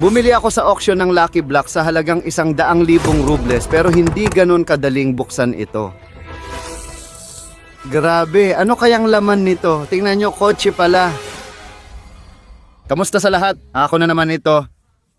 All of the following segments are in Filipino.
Bumili ako sa auction ng Lucky Block sa halagang isang daang libong rubles pero hindi ganun kadaling buksan ito. Grabe, ano kayang laman nito? Tingnan nyo, kotse pala. Kamusta sa lahat? Ako na naman ito.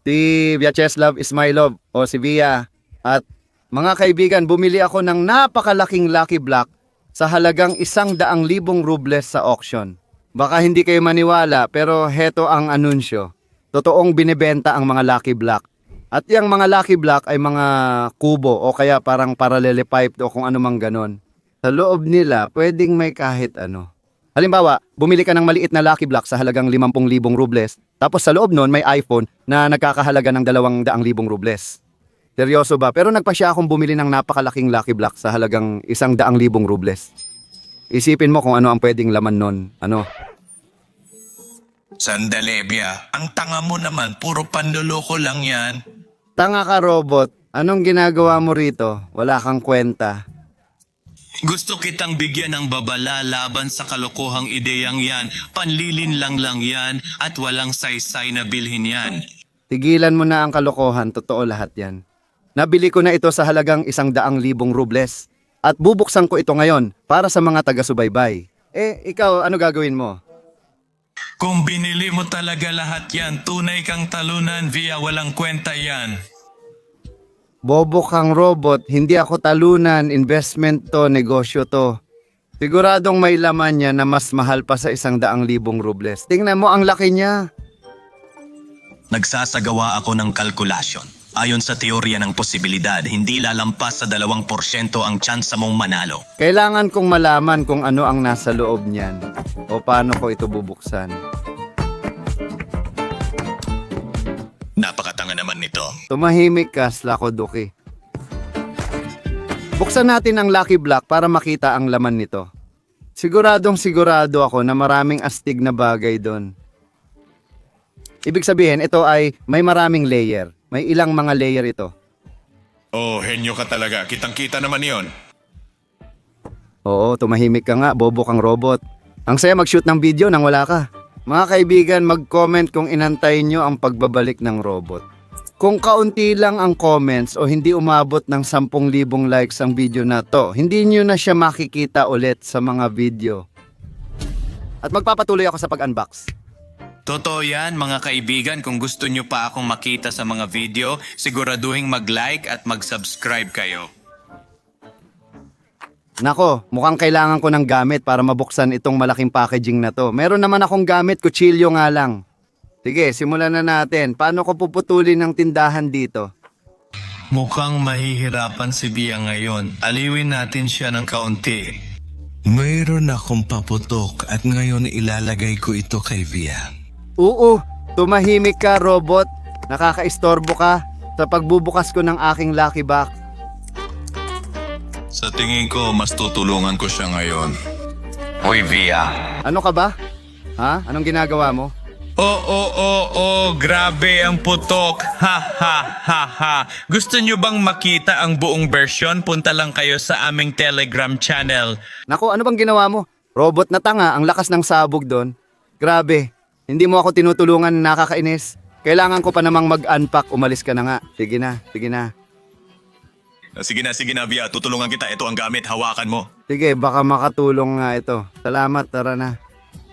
Si Vyacheslav Ismailov o si Via. At mga kaibigan, bumili ako ng napakalaking Lucky Block sa halagang isang daang libong rubles sa auction. Baka hindi kayo maniwala pero heto ang anunsyo. Totoong binibenta ang mga Lucky Block. At yung mga Lucky Block ay mga kubo o kaya parang parallelepiped o kung ano mang ganon. Sa loob nila, pwedeng may kahit ano. Halimbawa, bumili ka ng maliit na Lucky Block sa halagang 50,000 rubles, tapos sa loob nun may iPhone na nagkakahalaga ng 200,000 rubles. Seryoso ba? Pero nagpa siya akong bumili ng napakalaking Lucky Block sa halagang 100,000 rubles. Isipin mo kung ano ang pwedeng laman nun. Ano? Sandali, Bia. Ang tanga mo naman, puro panloloko lang yan. Tanga ka, robot. Anong ginagawa mo rito? Wala kang kwenta. Gusto kitang bigyan ng babala laban sa kalokohang ideyang yan. Panlilin lang lang yan at walang saysay na bilhin yan. Tigilan mo na ang kalokohan, totoo lahat yan. Nabili ko na ito sa halagang isang daang libong rubles. At bubuksan ko ito ngayon para sa mga taga-subaybay. Eh, ikaw, ano gagawin mo? Kung binili mo talaga lahat yan, tunay kang talunan via walang kwenta yan. Bobo kang robot, hindi ako talunan, investment to, negosyo to. Siguradong may laman niya na mas mahal pa sa isang daang libong rubles. Tingnan mo ang laki niya. Nagsasagawa ako ng kalkulasyon. Ayon sa teorya ng posibilidad, hindi lalampas sa 2% ang tsansa mong manalo. Kailangan kong malaman kung ano ang nasa loob niyan o paano ko ito bubuksan. Napakatanga naman nito. Tumahimik ka, Slakoduki. Buksan natin ang Lucky Block para makita ang laman nito. Siguradong sigurado ako na maraming astig na bagay doon. Ibig sabihin, ito ay may maraming layer. May ilang mga layer ito. Oh, henyo ka talaga. Kitang-kita naman yon. Oo, tumahimik ka nga, bobo kang robot. Ang saya mag-shoot ng video nang wala ka. Mga kaibigan, mag-comment kung inantay nyo ang pagbabalik ng robot. Kung kaunti lang ang comments o hindi umabot ng 10,000 likes ang video na to, hindi nyo na siya makikita ulit sa mga video. At magpapatuloy ako sa pag-unbox. Totoo yan mga kaibigan, kung gusto nyo pa akong makita sa mga video, siguraduhin mag-like at mag-subscribe kayo. Nako, mukhang kailangan ko ng gamit para mabuksan itong malaking packaging na to. Meron naman akong gamit, kutsilyo nga lang. Sige, simulan na natin. Paano ko puputulin ng tindahan dito? Mukhang mahihirapan si Bia ngayon. Aliwin natin siya ng kaunti. Mayroon akong paputok at ngayon ilalagay ko ito kay Via. Oo, tumahimik ka, robot. Nakakaistorbo ka sa pagbubukas ko ng aking lucky box. Sa tingin ko, mas tutulungan ko siya ngayon. Hoy Bia. Ano ka ba? Ha? Anong ginagawa mo? Oo, oo, oo, grabe ang putok. Ha, ha, ha, ha. Gusto nyo bang makita ang buong version? Punta lang kayo sa aming Telegram channel. Nako, ano bang ginawa mo? Robot na tanga, ang lakas ng sabog doon. Grabe, hindi mo ako tinutulungan, nakakainis. Kailangan ko pa namang mag-unpack, umalis ka na nga. Sige na, sige na. Ah, Sige na, sige na, Bia. Tutulungan kita. Ito ang gamit. Hawakan mo. Sige, baka makatulong nga ito. Salamat, tara na.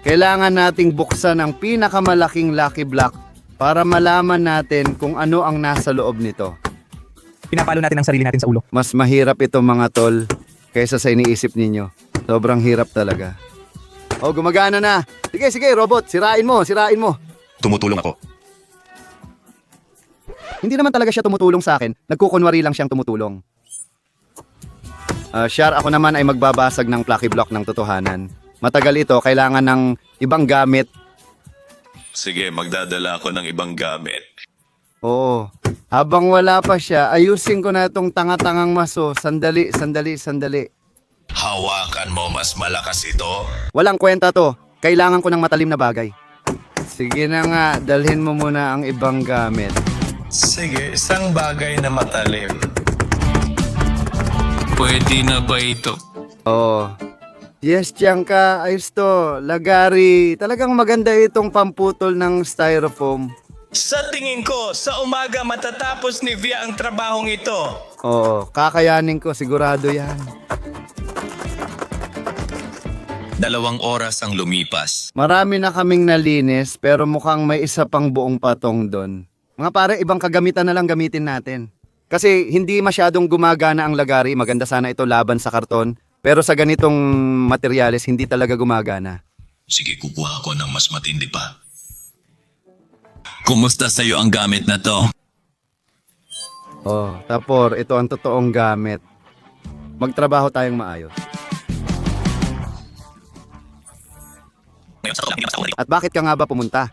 Kailangan nating buksan ang pinakamalaking lucky block para malaman natin kung ano ang nasa loob nito. pinapalo natin ang sarili natin sa ulo. Mas mahirap ito mga tol kaysa sa iniisip ninyo. Sobrang hirap talaga. Oh, gumagana na. Sige, sige, robot. Sirain mo, sirain mo. Tumutulong ako. Hindi naman talaga siya tumutulong sa akin. Nagkukunwari lang siyang tumutulong. Ah, Shar, ako naman ay magbabasag ng Plucky Block ng totohanan. Matagal ito, kailangan ng ibang gamit. Sige, magdadala ako ng ibang gamit. Oo. Habang wala pa siya, ayusin ko na itong tanga-tangang maso. Sandali, sandali, sandali. Hawakan mo, mas malakas ito. Walang kwenta to. Kailangan ko ng matalim na bagay. Sige na nga, dalhin mo muna ang ibang gamit. Sige, isang bagay na matalim. Pwede na ba ito? Oo. Yes, Tiangka. Ayos to. Lagari. Talagang maganda itong pamputol ng styrofoam. Sa tingin ko, sa umaga matatapos ni Via ang trabahong ito. Oo, kakayanin ko, sigurado yan. Dalawang oras ang lumipas. Marami na kaming nalinis pero mukhang may isa pang buong patong doon. Mga pare, ibang kagamitan na lang gamitin natin. Kasi hindi masyadong gumagana ang lagari, maganda sana ito laban sa karton. Pero sa ganitong materyales, hindi talaga gumagana. Sige, kukuha ko ng mas matindi pa. Kumusta sa'yo ang gamit na to? Oh, tapor, ito ang totoong gamit. Magtrabaho tayong maayos. At bakit ka nga ba pumunta?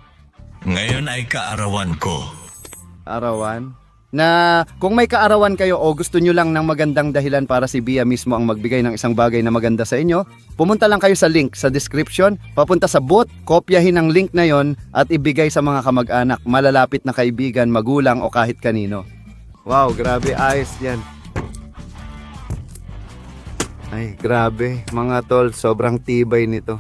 Ngayon ay kaarawan ko. Arawan? Na kung may kaarawan kayo o gusto nyo lang ng magandang dahilan para si Bia mismo ang magbigay ng isang bagay na maganda sa inyo, pumunta lang kayo sa link sa description, papunta sa booth, kopyahin ang link na yon at ibigay sa mga kamag-anak, malalapit na kaibigan, magulang o kahit kanino. Wow, grabe, ayos yan. Ay, grabe, mga tol, sobrang tibay nito.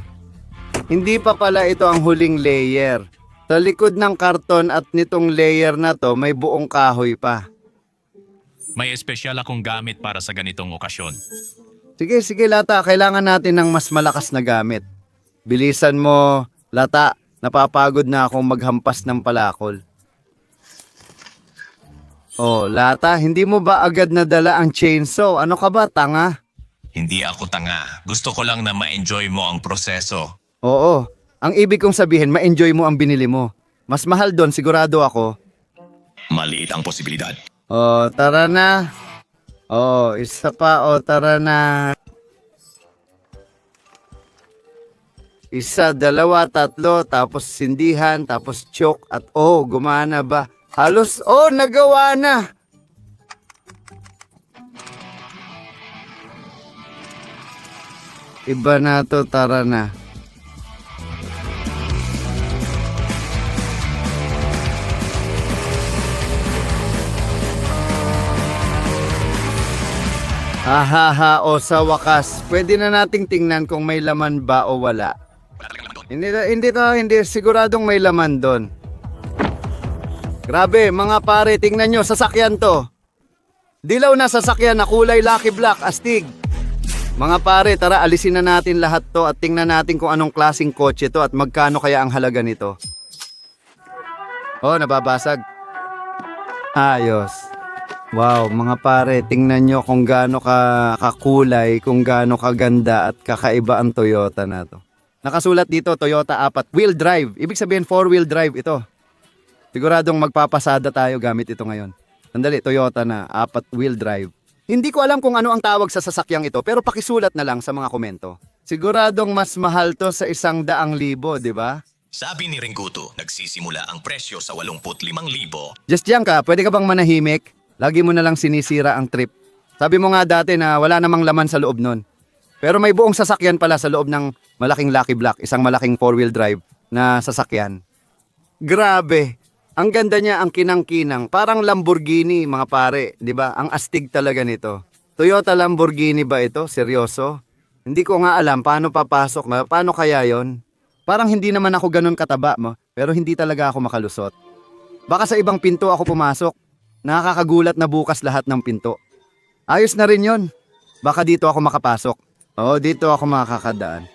Hindi pa pala ito ang huling layer. Sa likod ng karton at nitong layer na to, may buong kahoy pa. May espesyal akong gamit para sa ganitong okasyon. Sige, sige Lata, kailangan natin ng mas malakas na gamit. Bilisan mo, Lata, napapagod na akong maghampas ng palakol. Oh, Lata, hindi mo ba agad nadala ang chainsaw? Ano ka ba, tanga? Hindi ako tanga. Gusto ko lang na ma-enjoy mo ang proseso. Oo, ang ibig kong sabihin, ma-enjoy mo ang binili mo. Mas mahal doon, sigurado ako. Maliit ang posibilidad. Oh, tara na. Oh, isa pa. Oh, tara na. Isa, dalawa, tatlo, tapos sindihan, tapos choke, at oh, gumana ba? Halos, oh, nagawa na. Iba na to, tara na. Ahaha, o sa wakas, pwede na nating tingnan kung may laman ba o wala. Hindi, hindi to, hindi, siguradong may laman doon. Grabe, mga pare, tingnan nyo, sasakyan to. Dilaw na sasakyan na kulay Lucky Black, astig. Mga pare, tara alisin na natin lahat to at tingnan natin kung anong klasing kotse to at magkano kaya ang halaga nito. Oh, nababasag. Ayos. Wow, mga pare, tingnan nyo kung gaano ka kakulay, kung gaano kaganda at kakaiba ang Toyota na to. Nakasulat dito, Toyota 4 wheel drive. Ibig sabihin 4 wheel drive ito. Siguradong magpapasada tayo gamit ito ngayon. Sandali, Toyota na 4 wheel drive. Hindi ko alam kung ano ang tawag sa sasakyang ito, pero pakisulat na lang sa mga komento. Siguradong mas mahal to sa isang daang libo, di ba? Sabi ni Ringuto, nagsisimula ang presyo sa 85,000. Just diyan ka, pwede ka bang manahimik? Lagi mo na lang sinisira ang trip. Sabi mo nga dati na wala namang laman sa loob nun. Pero may buong sasakyan pala sa loob ng malaking Lucky Block, isang malaking four-wheel drive na sasakyan. Grabe! Ang ganda niya, ang kinang-kinang. Parang Lamborghini, mga pare. di ba? Ang astig talaga nito. Toyota Lamborghini ba ito? Seryoso? Hindi ko nga alam paano papasok. Paano kaya yon? Parang hindi naman ako ganun kataba mo, pero hindi talaga ako makalusot. Baka sa ibang pinto ako pumasok. Nakakagulat na bukas lahat ng pinto. Ayos na rin yon. Baka dito ako makapasok. Oo, dito ako makakadaan.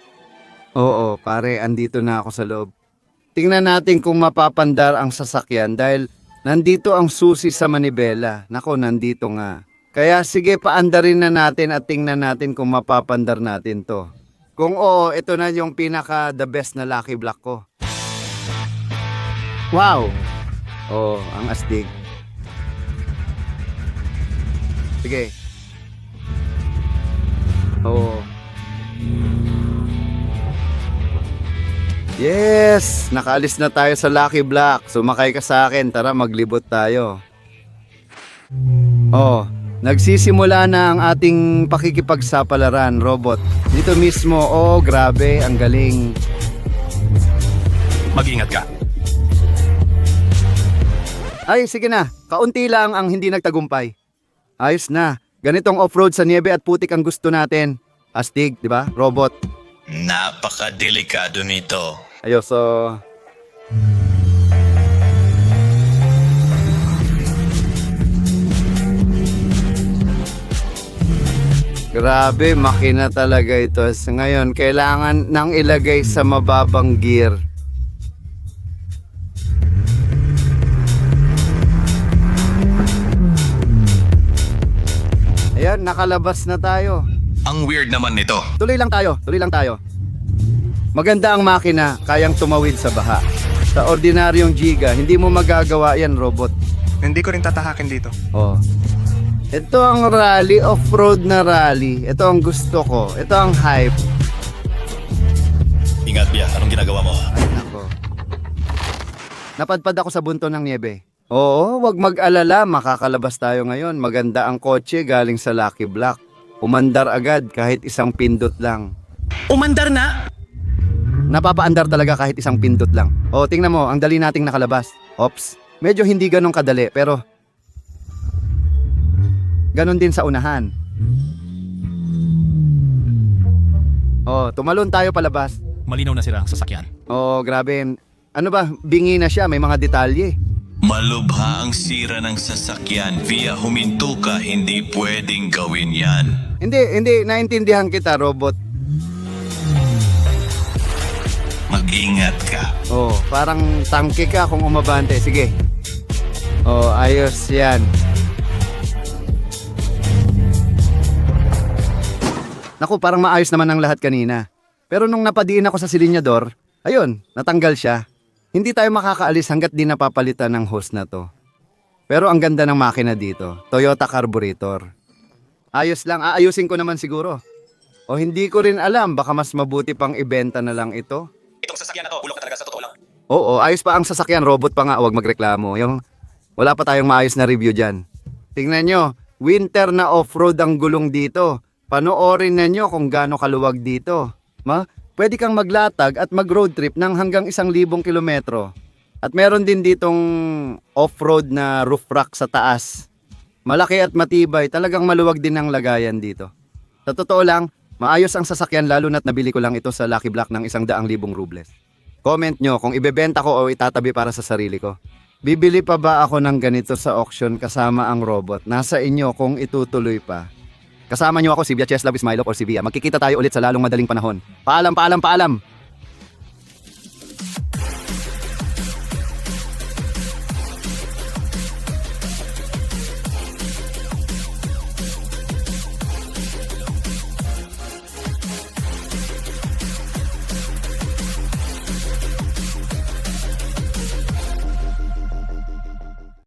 Oo, pare, andito na ako sa loob. Tingnan natin kung mapapandar ang sasakyan dahil nandito ang susi sa manibela. Nako, nandito nga. Kaya sige, paandarin na natin at tingnan natin kung mapapandar natin to. Kung oo, ito na yung pinaka the best na lucky block ko. Wow! Oh, ang astig. Sige. Oo. Yes! Nakaalis na tayo sa Lucky Block. Sumakay ka sa akin. Tara, maglibot tayo. Oh, nagsisimula na ang ating pakikipagsapalaran, robot. Dito mismo, oh, grabe, ang galing. Mag-ingat ka. Ay, sige na. Kaunti lang ang hindi nagtagumpay. Ayos na. Ganitong off-road sa niebe at putik ang gusto natin. Astig, di ba? Robot. Napakadelikado nito. Ayos, so... Grabe, makina talaga ito. So, ngayon, kailangan nang ilagay sa mababang gear. Ayan, nakalabas na tayo. Ang weird naman nito. Tuloy lang tayo, tuloy lang tayo. Maganda ang makina, kayang tumawid sa baha. Sa ordinaryong Giga, hindi mo magagawa yan, robot. Hindi ko rin tatahakin dito. Oh. Ito ang rally, off-road na rally. Ito ang gusto ko. Ito ang hype. Ingat, Bia. Anong ginagawa mo? Ay, nako. Napadpad ako sa bunto ng niebe. Oo, wag mag-alala. Makakalabas tayo ngayon. Maganda ang kotse galing sa Lucky Block. Umandar agad kahit isang pindot lang. Umandar na! Napapaandar talaga kahit isang pindot lang. O, tingnan mo, ang dali nating nakalabas. Ops, medyo hindi ganong kadali, pero... Ganon din sa unahan. O, tumalon tayo palabas. Malinaw na sila ang sasakyan. O, grabe. Ano ba, bingi na siya, may mga detalye. Malubha ang sira ng sasakyan. Via, huminto ka. Hindi pwedeng gawin yan. Hindi, hindi, naintindihan kita, robot. Mag-ingat ka. Oh, parang tangke ka kung umabante. Sige. Oh, ayos yan. Naku, parang maayos naman ang lahat kanina. Pero nung napadiin ako sa silinyador, ayun, natanggal siya. Hindi tayo makakaalis hanggat di napapalitan ng host na to. Pero ang ganda ng makina dito, Toyota Carburetor. Ayos lang, aayusin ko naman siguro. O hindi ko rin alam, baka mas mabuti pang ibenta na lang ito. Itong sasakyan na to, ulok ka talaga sa totoo lang. Oo, ayos pa ang sasakyan, robot pa nga, huwag magreklamo. Yung, wala pa tayong maayos na review dyan. Tingnan nyo, winter na off-road ang gulong dito. Panoorin na nyo kung gaano kaluwag dito. Ma, pwede kang maglatag at mag-road trip ng hanggang isang libong kilometro. At meron din ditong off-road na roof rack sa taas. Malaki at matibay, talagang maluwag din ang lagayan dito. Sa totoo lang, maayos ang sasakyan lalo na't nabili ko lang ito sa Lucky Block ng isang daang libong rubles. Comment nyo kung ibebenta ko o itatabi para sa sarili ko. Bibili pa ba ako ng ganito sa auction kasama ang robot? Nasa inyo kung itutuloy pa. Kasama nyo ako si Via Cheslav Ismailov or si Via. Magkikita tayo ulit sa lalong madaling panahon. Paalam, paalam, paalam!